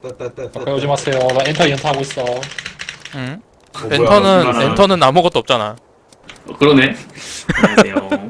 가까이 오지 마세요. 나 엔터 연타 하고 있어. 응? 어, 뭐야, 엔터는 엔터는 아무것도 없잖아. 어, 그러네. 안녕하세요.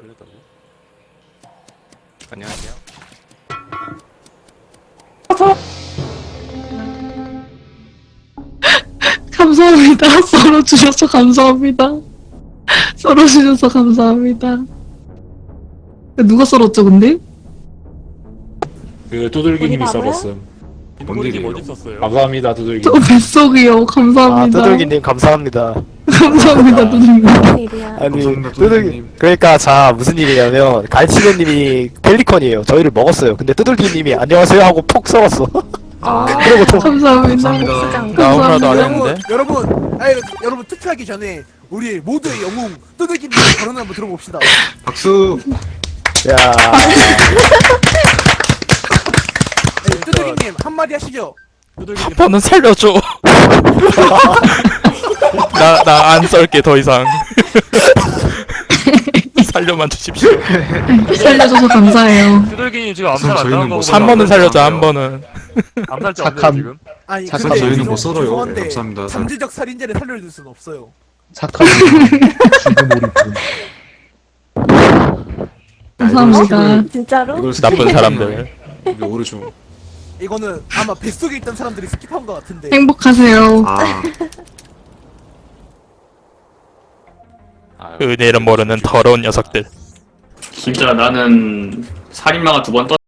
설레다고? 안녕하세요. 감사합니다. 썰어 주셔서 감사합니다. 썰어 주셔서 감사합니다. 누가 썰었죠, 근데? 그 두들기님이 어디? 썰었음. 빈꼬리님 일이에요? 어디 있었어요? 감사합니다 두들기. 저 뱃속이요. 아, 감사합니다. 뜨들기님 감사합니다. 감사합니다, 일이야? 아니, 감사합니다. 뜨들기님. 그러니까 자 무슨 일이냐면 갈치맨님이 펠리컨이에요. 저희를 먹었어요. 근데 뜨들기님이 안녕하세요 하고 폭 썩었어. 아, 그리고 저 감사합니다. 감사합니다. 나 아무 말도 안 감사합니다. 했는데. 여러분, 여러분, 아니, 여러분 투표하기 전에 우리 모두의 영웅 뜨들기님 발언 한번 들어봅시다. 박수. 야 네, 뜨들기님 한마디 하시죠. 한 번은 살려줘. 나나안 썰게 더 이상. 살려만 주십시오. 살려줘서 감사해요. 뚜들기님 지금 암살 안 저희는 당한 뭐 거고 한 번은 살려줘 한 번은. 암살자 착함. 없네요 지금 아니, 잠깐, 근데 저희는 못 썰어요. 죄송한데 감사합니다. 잠재적 살인자를 살려줄 수는 없어요. 착한 죽음 오리분 감사합니다. 진짜로? 이걸 나쁜 사람들. 이게 오르죠. 이거는 아마 뱃속에 있던 사람들이 스킵한 것 같은데. 행복하세요. 아. 은혜를 모르는 더러운 녀석들. 진짜 나는 살인마가 두번 떴.